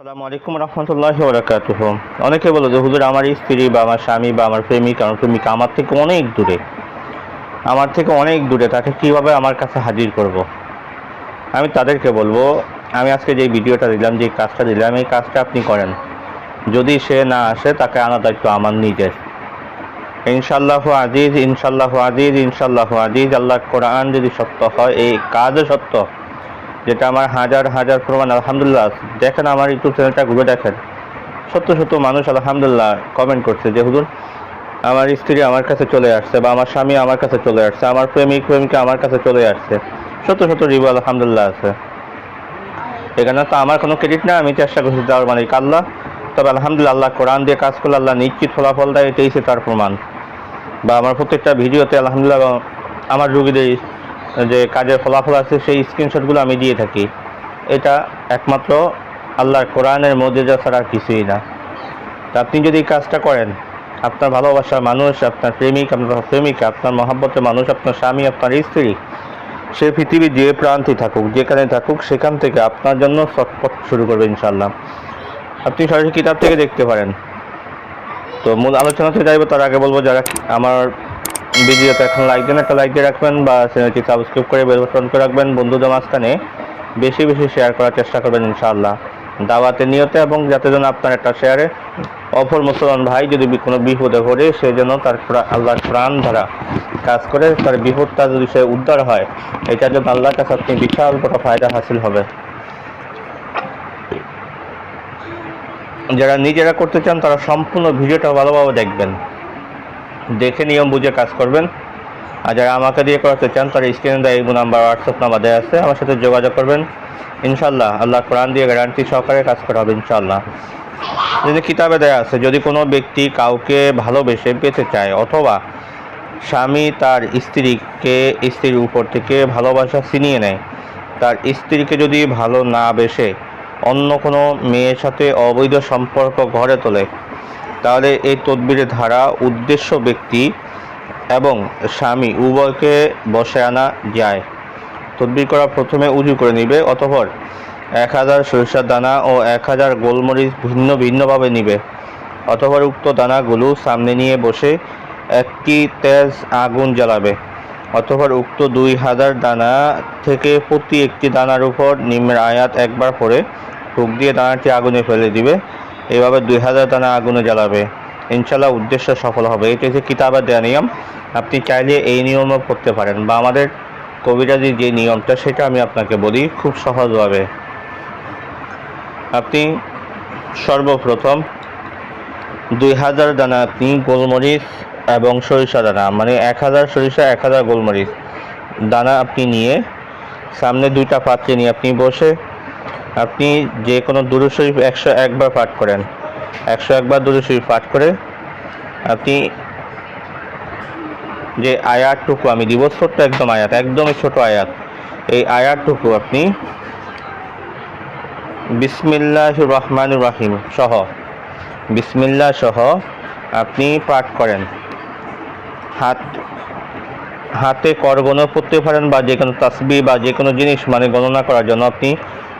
আসসালামু আলাইকুম রহমতুল্লাহ বরাকাতুহ। অনেকে বলো যে, হুজুর, আমার স্ত্রী বা আমার স্বামী বা আমার প্রেমিক আমার প্রেমিকা আমার থেকে অনেক দূরে। আমার থেকে অনেক দূরে, তাকে কীভাবে আমার কাছে হাজির করব। আমি তাদেরকে বলব, আমি আজকে যে ভিডিওটা দিলাম, যে কাজটা দিলাম, এই কাজটা আপনি করেন। যদি সে না আসে, তাকে আনা দায়িত্ব আমার নিজের। ইনশাল্লাহ আজিজ ইনশাল্লাহ আজিজ ইনশাল্লাহ আজিজ আল্লাহ কোরআন যদি সত্য হয়, এই কাজও সত্য। যেটা আমার হাজার হাজার প্রমাণ, আলহামদুলিল্লাহ। দেখেন আমার ইউটিউব চ্যানেলটা ঘুরে দেখেন। সত্য সত্য মানুষ, আলহামদুলিল্লাহ কমেন্ট করছে যে, হুজুর, আমার স্ত্রী আমার কাছে চলে আসছে বা আমার স্বামী আমার কাছে চলে আসছে, আমার প্রেমিক, প্রেমিকা আমার কাছে চলে আসছে। সত্য সত্য রিভিউ আলহামদুলিল্লাহ আছে। এখানে তো আমার কোনো ক্রেডিট না আমি চেষ্টা করছি দেওয়ার মানে আল্লাহ? তবে আলহামদুলিল্লাহ, আল্লাহ কোরআন দিয়ে কাজ করলে আল্লাহ নিশ্চিত ফলাফল দেয়, এটাই সে তার প্রমাণ। বা আমার প্রত্যেকটা ভিডিওতে আলহামদুলিল্লাহ, আমার রুগীদের যে কাজের ফলাফল আছে, সেই স্ক্রিনশটগুলো আমি দিয়ে থাকি। এটা একমাত্র আল্লাহর কোরআনের মধ্যে যা ছাড়া কিছুই না। আপনি যদি এই কাজটা করেন, আপনার ভালোবাসার মানুষ, আপনার প্রেমিক, আপনার প্রেমিকা, আপনার মহাব্বতের মানুষ, আপনার স্বামী, আপনার স্ত্রী, সে পৃথিবীর যে প্রান্তে থাকুক, যেখানে থাকুক, সেখান থেকে আপনার জন্য চটপট শুরু করবে ইনশাল্লাহ আপনি সরাসরি কিতাব থেকে দেখতে পারেন। তো মূল আলোচনাতে যাইব, তার আগে বলব যারা আমার ভিডিওতে এখন লাইক দেন, একটা লাইক দিয়ে রাখবেন বা চ্যানেলটি সাবস্ক্রাইব করে বেল বাটন করে রাখবেন। বন্ধুদের মাঝখানে বেশি বেশি শেয়ার করার চেষ্টা করবেন ইনশাআল্লাহ। দাওয়াতের নিয়তে এবং যাতে যেন আপনার একটা শেয়ারে অপর মুসলমান ভাই যদি কোনো বিপদে পড়ে, সে যেন তার আল্লাহর প্রাণ ধারা কাজ করে, তার বিপদটা যদি সে উদ্ধার হয় এটার জন্য আল্লাহর কাছে আপনি বিশাল বড় ফায়দা হাসিল হবে। যারা নিজেরা করতে চান, তারা সম্পূর্ণ ভিডিওটা ভালোভাবে দেখবেন। দেখে নিয়ম বুঝে কাজ করবেন। আর যারা আমাকে দিয়ে করাতে চান, তারা স্ক্রিনে দেয় এই নাম্বার হোয়াটসঅ্যাপ নাম্বার দেওয়া আছে, আমার সাথে যোগাযোগ করবেন। ইনশাল্লাহ আল্লাহ কোরআন দিয়ে গ্যারান্টি সহকারে কাজ করা হবে ইনশাল্লাহ যদি কিতাবে দেয়া আছে, যদি কোনো ব্যক্তি কাউকে ভালোবেসে পেতে চায়, অথবা স্বামী তার স্ত্রীকে, স্ত্রীর উপর থেকে ভালোবাসা ছিনিয়ে নেয়, তার স্ত্রীকে যদি ভালো না বেসে, অন্য কোনো মেয়ের সাথে অবৈধ সম্পর্ক গড়ে তোলে তাহলে এই তদবিরের ধারা উদ্দেশ্য ব্যক্তি এবং স্বামী উভয়কে বসে আনা যায়। তদবির করা প্রথমে উজু করে নিবে অতঃপর এক হাজার সরিষার দানা ও এক হাজার গোলমরিচ ভিন্ন ভিন্নভাবে নিবে। অতঃপর উক্ত দানাগুলো সামনে নিয়ে বসে একটি তেজ আগুন জ্বালাবে। অতঃপর উক্ত দুই হাজার দানা থেকে প্রতি একটি দানার উপর নিম্নের আয়াত একবার পরে ফুক দিয়ে দানাটি আগুনে ফেলে দিবে। এভাবে দুই হাজার দানা আগুনে জ্বালাবে। ইনশাল্লাহ উদ্দেশ্য সফল হবে। এটি হচ্ছে কিতাবের দেওয়া নিয়ম। আপনি চাইলে এই নিয়মও করতে পারেন বা আমাদের কবিরাজির যে নিয়মটা, সেটা আমি আপনাকে বলি খুব সহজভাবে। আপনি সর্বপ্রথম দুই হাজার দানা আপনি গোলমরিচ এবং সরিষা দানা মানে এক হাজার সরিষা, এক হাজার গোলমরিচ দানা আপনি নিয়ে সামনে দুইটা পাত্রে নিয়ে আপনি বসে আপনি যে কোনো দুরু শরীফ একশো একবার পাঠ করেন। একশো একবার দুরু শরীফ পাঠ করে আপনি যে আয়াতটুকু আমি দিব, ছোট্ট একদম আয়াত, একদমই ছোট আয়াত, এই আয়াতটুকু আপনি বিসমিল্লাহ রহমান রাহিম সহ, বিসমিল্লাহ সহ আপনি পাঠ করেন। হাত, হাতে কর গণনা করতে পারেন বা যে কোনো তাসবি বা যে কোনো জিনিস মানে গণনা করার জন্য আপনি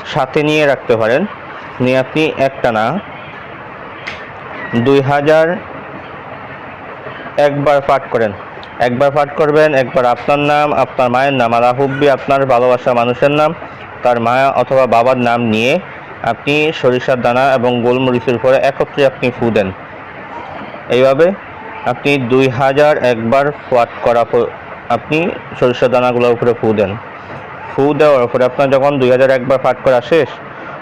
সাথে নিয়ে রাখতে পারেন। নিয়ে আপনি একটা না, দুই হাজার একবার পাঠ করেন। একবার পাঠ করবেন, একবার আপনার নাম, আপনার মায়ের নাম আলা হুব্বি, আপনার ভালোবাসা মানুষের নাম, তার মায়া অথবা বাবার নাম নিয়ে আপনি সরিষার দানা এবং গোলমরিচের উপরে একত্রে আপনি ফু দেন। এইভাবে আপনি দুই হাজার একবার পাঠ করা আপনি সরিষার দানাগুলোর উপরে ফু দেন। ফু দেওয়ার পরে আপনার যখন দুই হাজার একবার পাঠ করা শেষ,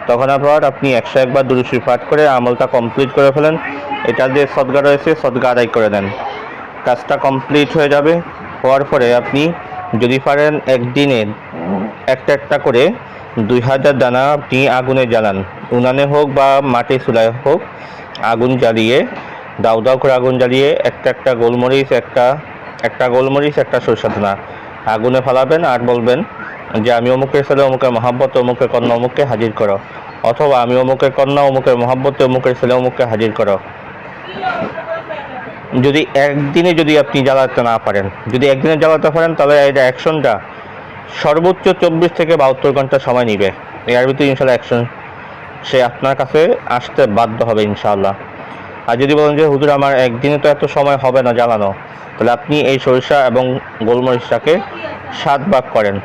তখন আবার আপনি একশো একবার দুরুশি পাঠ করে আমলটা কমপ্লিট করে ফেলেন। এটা যে সদগা রয়েছে, সদগা আদায় করে দেন। কাজটা কমপ্লিট হয়ে যাবে। হওয়ার পরে আপনি যদি পারেন একদিনে একটা একটা করে দুই হাজার দানা আপনি আগুনে জ্বালান। উনানে হোক বা মাটি চুলায় হোক, আগুন জ্বালিয়ে দাউ দাউ করে আগুন জ্বালিয়ে একটা একটা গোলমরিচ, একটা একটা গোলমরিচ, একটা সরষা দানা। আগুনে ফালাবেন আর বলবেন যে আমি অমুকের ছেলে অমুকের মহাব্বত, অমুকের কন্যা অমুককে হাজির করো। অথবা আমি অমুকের কন্যা, অমুকের মহাব্বতে, অমুকের ছেলে, অমুককে হাজির করো। যদি একদিনে যদি আপনি জ্বালাতে না পারেন, যদি একদিনে জ্বালাতে পারেন, তাহলে এটা অ্যাকশনটা সর্বোচ্চ চব্বিশ থেকে বাহাত্তর ঘণ্টা সময় নিবে। এর ভিতরে ইনশাল্লাহ অ্যাকশন সে আপনার কাছে আসতে বাধ্য হবে ইনশাআল্লাহ। আর যদি বলেন যে, হুজুর, আমার একদিনে তো এত সময় হবে না জ্বালানো তাহলে আপনি এই সরিষা এবং গোলমরিচটাকে সাত ভাগ করেন।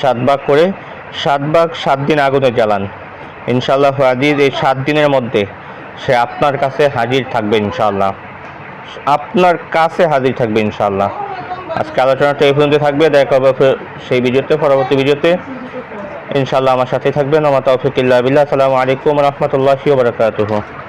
সাত ভাগ করে সাত ভাগ সাত দিন আগুনে জ্বালান। ইনশাল্লাহ হাজির এই সাত দিনের মধ্যে সে আপনার কাছে হাজির থাকবে ইনশাল্লাহ আপনার কাছে হাজির থাকবে ইনশাল্লাহ আজকে আলোচনাটা এই পর্যন্ত থাকবে। দেখা হবে সেই ভিডিওতে, পরবর্তী ভিডিওতে। ইনশাল্লাহ আমার সাথে থাকবেন। আমার তৌফিকুল্লাহ বিল্লাহ। আসসালামু আলাইকুম রহমতুল্লাহি বারাকাতুহু।